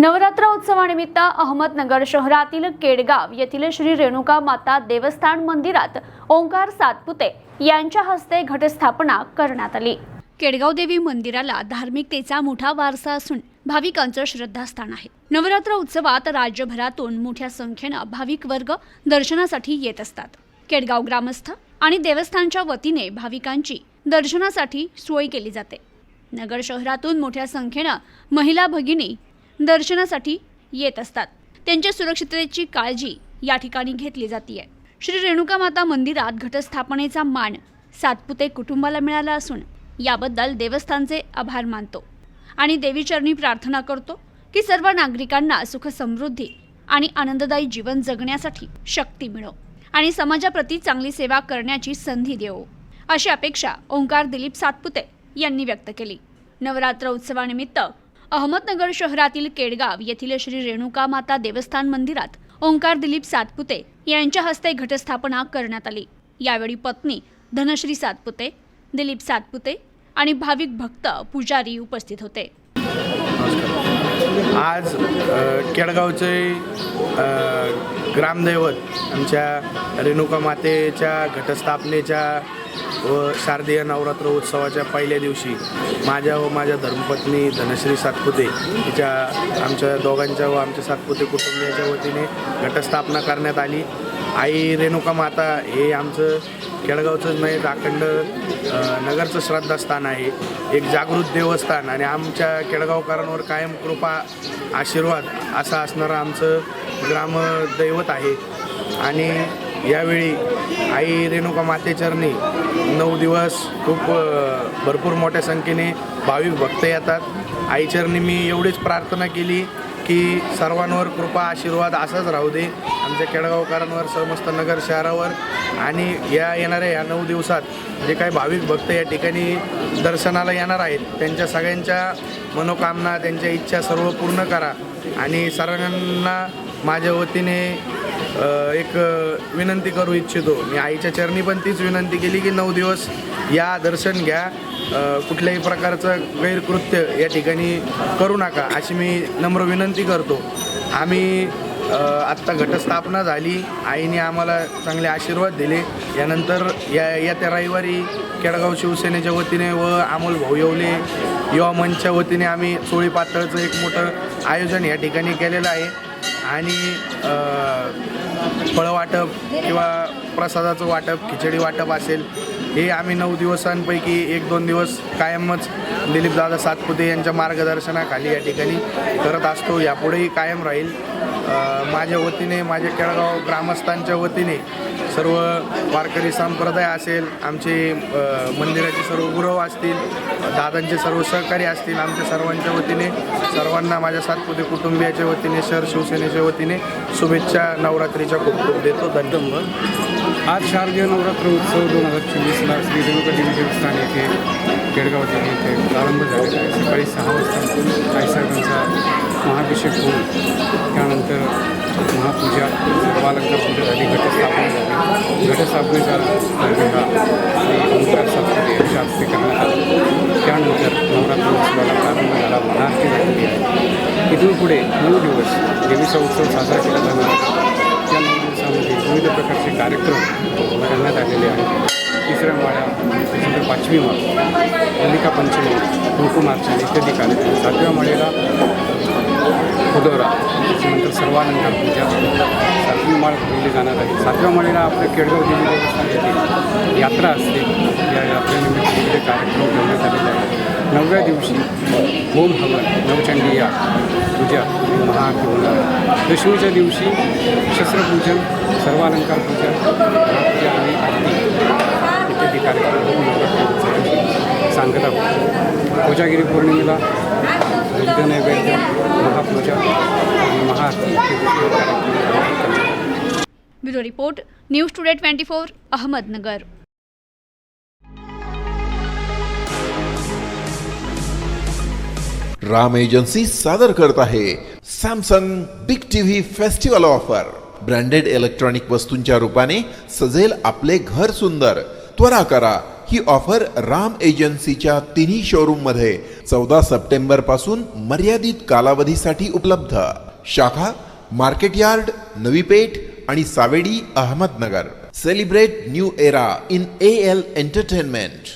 नवरात्र उत्सवानिमित्त अहमदनगर शहरातील केडगाव येथील श्री रेणुका माता देवस्थान मंदिरात ओंकार सातपुते यांच्या हस्ते घटस्थापना करण्यात आली. केडगाव देवी मंदिराला धार्मिकतेचा मोठा वारसा असून भाविकांचं श्रद्धास्थान आहे. नवरात्र उत्सवात राज्यभरातून मोठ्या संख्येनं भाविक वर्ग दर्शनासाठी येत असतात. केडगाव ग्रामस्थ आणि देवस्थानच्या वतीने भाविकांची दर्शनासाठी सोय केली जाते. नगर शहरातून मोठ्या संख्येनं महिला भगिनी दर्शनासाठी येत असतात. त्यांच्या सुरक्षिततेची काळजी या ठिकाणी घेतली जाते श्री रेणुका माता मंदिरात घटस्थापनेचा मान सातपुते कुटुंबाला मिळाला असून याबद्दल देवस्थानचे आभार मानतो आणि देवीचरणी प्रार्थना करतो की सर्व नागरिकांना सुख समृद्धी आणि आनंददायी जीवन जगण्यासाठी शक्ती मिळो आणि समाजाप्रती चांगली सेवा करण्याची संधी देवो. अशी अपेक्षा ओंकार दिलीप सातपुते यांनी व्यक्त केली. नवरात्र उत्सवानिमित्त अहमदनगर शहरातील केडगाव येथील श्री रेणुका माता देवस्थान मंदिरात ओंकार दिलीप सातपुते यांच्या हस्ते घटस्थापना करण्यात आली. यावेळी पत्नी धनश्री सातपुते दिलीप सातपुते आणि भाविक भक्त पुजारी उपस्थित होते. आज केळगावचे केडगावचे ग्रामदैवत आमच्या रेणुका मातेच्या घटस्थापनेच्या व शारदीय नवरात्र उत्सवाच्या पहिल्या दिवशी माझ्या व माझ्या धर्मपत्नी धनश्री सातपुते तिच्या आमच्या दोघांच्या व आमच्या सातपुते कुटुंबियाच्या वतीने घटस्थापना करण्यात आली. आई रेणुका माता हे आमचं केळगावचंच नाही म्हणजे तर अखंड नगरचं श्रद्धास्थान आहे. एक जागृत देवस्थान आणि आमच्या केळगावकरांवर कायम कृपा आशीर्वाद असा असणारं आमचं ग्रामदैवत आहे. आणि यावेळी आई रेणुका मातेचरणी नऊ दिवस खूप भरपूर मोठ्या संख्येने भाविक भक्त येतात. आईचरणी मी एवढीच प्रार्थना केली की सर्वांवर कृपा आशीर्वाद असाच राहू दे. आमच्या केळगावकरांवर समस्त नगर शहरावर आणि या येणाऱ्या या नऊ दिवसात जे काही भाविक भक्त या ठिकाणी दर्शनाला येणार आहेत त्यांच्या सगळ्यांच्या मनोकामना त्यांच्या इच्छा सर्व पूर्ण करा आणि सर्वांना माझ्या वतीने एक विनंती करू इच्छितो. मी आईच्या चरणी पण तीच विनंती केली की नऊ दिवस या दर्शन घ्या. कुठल्याही प्रकारचं गैरकृत्य या ठिकाणी करू नका अशी मी नम्र विनंती करतो. आम्ही आत्ता घटस्थापना झाली. आईने आम्हाला चांगले आशीर्वाद दिले. यानंतर या येत्या रविवारी केडगाव शिवसेनेच्या वतीने व अमोल भाऊ येवले युवा मंचच्या वतीने आम्ही चोळी पातळचं एक मोठं आयोजन या ठिकाणी केलेलं आहे. आणि फळं वाटप किंवा प्रसादाचं वाटप खिचडी वाटप असेल हे आम्ही नऊ दिवसांपैकी एक दोन दिवस कायमच दिलीपदादा सातपुते यांच्या मार्गदर्शनाखाली या ठिकाणी करत असतो. यापुढेही कायम राहील. माझ्या वतीने माझ्या केळगाव ग्रामस्थांच्या वतीने सर्व वारकरी संप्रदाय असेल आमचे मंदिराचे सर्व गुरव असतील दादांचे सर्व सहकारी असतील आमच्या सर्वांच्या वतीने सर्वांना माझ्या सातपुते कुटुंबियाच्या वतीने शहर शिवसेनेच्या वतीने शुभेच्छा नवरात्रीच्या खूप खूप देतो. धन्यवाद. आज शारदीय नवरात्र उत्सव दोन हजार चोवीसला श्री रेणुका देवी देवस्थान येथे केडगाव देवी येथे प्रारंभ झालेला आहे. सकाळी सहा वाजता साईसाहेबांचा महाभिषेक होऊन त्यानंतर महापूजा सर्वालंकार पूजा झाली घटस्थापना झाली. घटस्थापनेचा कार्यक्रम हा श्री ओंकार सातपुते यांच्या हस्ते करण्यात आला. त्यानंतर नवरात्र उत्सवाला प्रारंभ झाला. महाआरती झालेली आहे. इथून पुढे नऊ दिवस देवीचा उत्सव साजरा केला जाणार आहे. नऊ दिवसामध्ये विविध प्रकारचे कार्यक्रम करण्यात आलेले आहेत. तिसऱ्या माळ्या त्याच्यानंतर पाचवी माळ मल्लिका पंचमी कुंकुमार्चना इत्यादी कार्यक्रम. सातव्या माळेला फुलोरा त्याच्यानंतर सर्वानंतर पूजा सातवी माळ भरवली जाणार आहे. सातव्या माळेला आपल्या केडगाव देवी देवस्थान यात्रा असते. या यात्रेनिमित्त विविध कार्यक्रम ठेवण्यात आलेले आहेत. नवव्या दिवशी होम हवन नवचंडी या पूजा आणि महाआरती होणार दशमीच्या दिवशी शस्त्रपूजन सर्वालंकार पूजा महापूजा आणि आरती. इत्यादी कार्यक्रम होऊन नवरात्र उत्सवाची कोजागिरी पौर्णिमेला वैद्य नैवेद्य महापूजा आणि महाआरती इत्यादी कार्यक्रम करण्यात आले. Bureau report news today twenty four Ahmednagar. Ram agency सादर करत आहे Samsung big TV festival offer. Branded electronic वस्तूंच्या रूपाने सजेल आपले घर सुंदर. त्वरा करा ही ऑफर राम एजन्सीच्या तिन्ही शोरूममध्ये चौदा सप्टेंबरपासून मर्यादित कालावधीसाठी उपलब्ध. शाखा मार्केट यार्ड नवी पेठ आणि Savedi Ahmednagar. Celebrate new era in A L entertainment